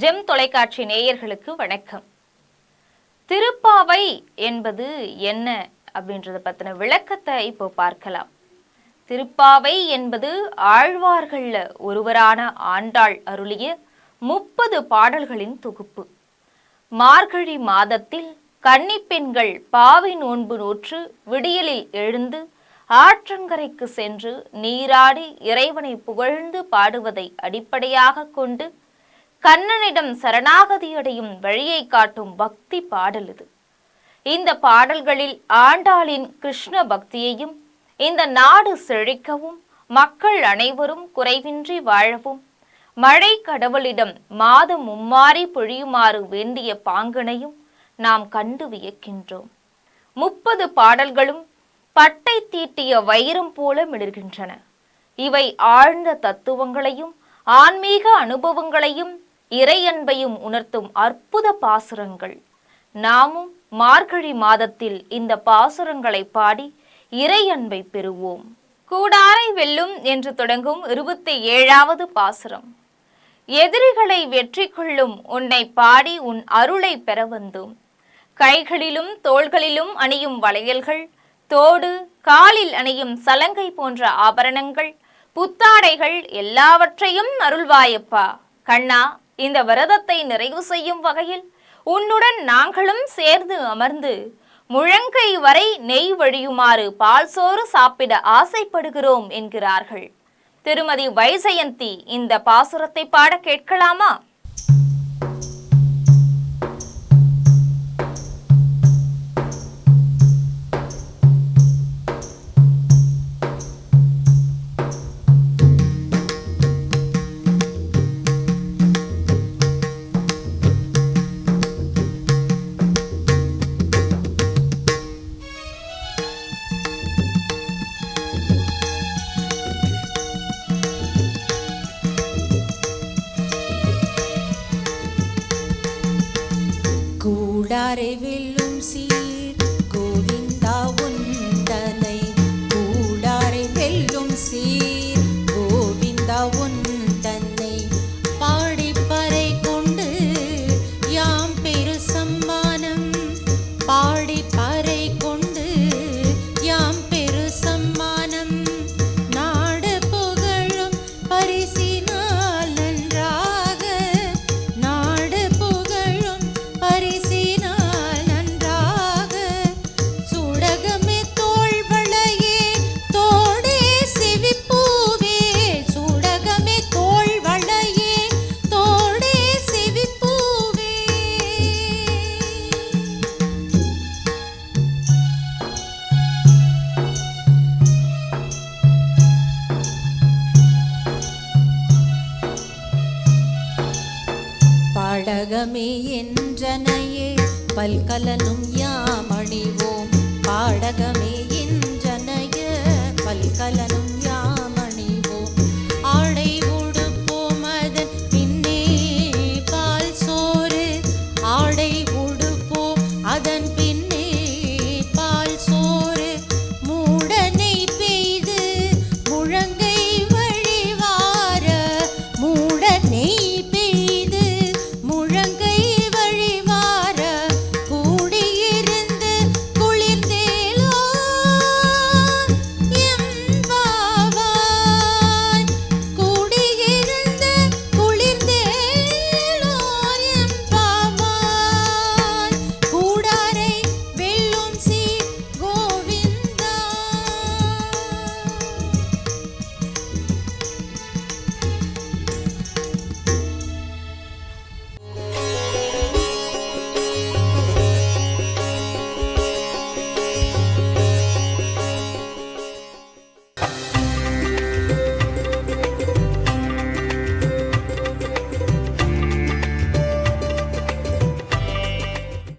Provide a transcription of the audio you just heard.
GeM தொலைக்காட்சி நேயர்களுக்கு வணக்கம். திருப்பாவை என்பது என்ன அப்படின்றத பற்றின விளக்கத்தை இப்போ பார்க்கலாம். திருப்பாவை என்பது ஆழ்வார்களில் ஒருவரான ஆண்டாள் அருளிய முப்பது பாடல்களின் தொகுப்பு. மார்கழி மாதத்தில் கன்னிப்பெண்கள் பாவை நோன்பு நோற்று விடியலில் எழுந்து ஆற்றங்கரைக்கு சென்று நீராடி இறைவனை புகழ்ந்து பாடுவதை அடிப்படையாக கொண்டு கண்ணனிடம் சரணாகதியடையும் வழியை காட்டும் பக்தி பாடல் இது. இந்த பாடல்களில் ஆண்டாளின் கிருஷ்ண பக்தியையும் இந்த நாடு செழிக்கவும் மக்கள் அனைவரும் குறைவின்றி வாழவும் மழை கடவுளிடம் மாதம் மும்மாறி பொழியுமாறு வேண்டிய பாங்கனையும் நாம் கண்டு வியக்கின்றோம். முப்பது பாடல்களும் பட்டை தீட்டிய வைரம் போல மிளர்கின்றன. இவை ஆழ்ந்த தத்துவங்களையும் ஆன்மீக அனுபவங்களையும் இறையன்பையும் உணர்த்தும் அற்புத பாசுரங்கள். நாமும் மார்கழி மாதத்தில் இந்த பாசுரங்களை பாடி இறையன்பை பெறுவோம். கூடாரை வெல்லும் என்று தொடங்கும் இருபத்தி ஏழாவது பாசுரம். எதிரிகளை வெற்றி கொள்ளும் உன்னை பாடி உன் அருளை பெற வந்தோம். கைகளிலும் தோள்களிலும் அணியும் வளையல்கள் தோடு காலில் அணியும் சலங்கை போன்ற ஆபரணங்கள் புத்தாடைகள் எல்லாவற்றையும் அருள்வாயப்பா. கண்ணா இந்த விரதத்தை நிறைவு செய்யும் வகையில் உன்னுடன் நாங்களும் சேர்ந்து அமர்ந்து முழங்கை வரை நெய் வழியுமாறு பால் சோறு சாப்பிட ஆசைப்படுகிறோம் என்கிறார்கள். திருமதி வைஜயந்தி இந்த பாசுரத்தை பாட கேட்கலாமா? கூடாரை பாடகமே என்றனையே பல்கலனும் யாமணிவோம் பாடகமே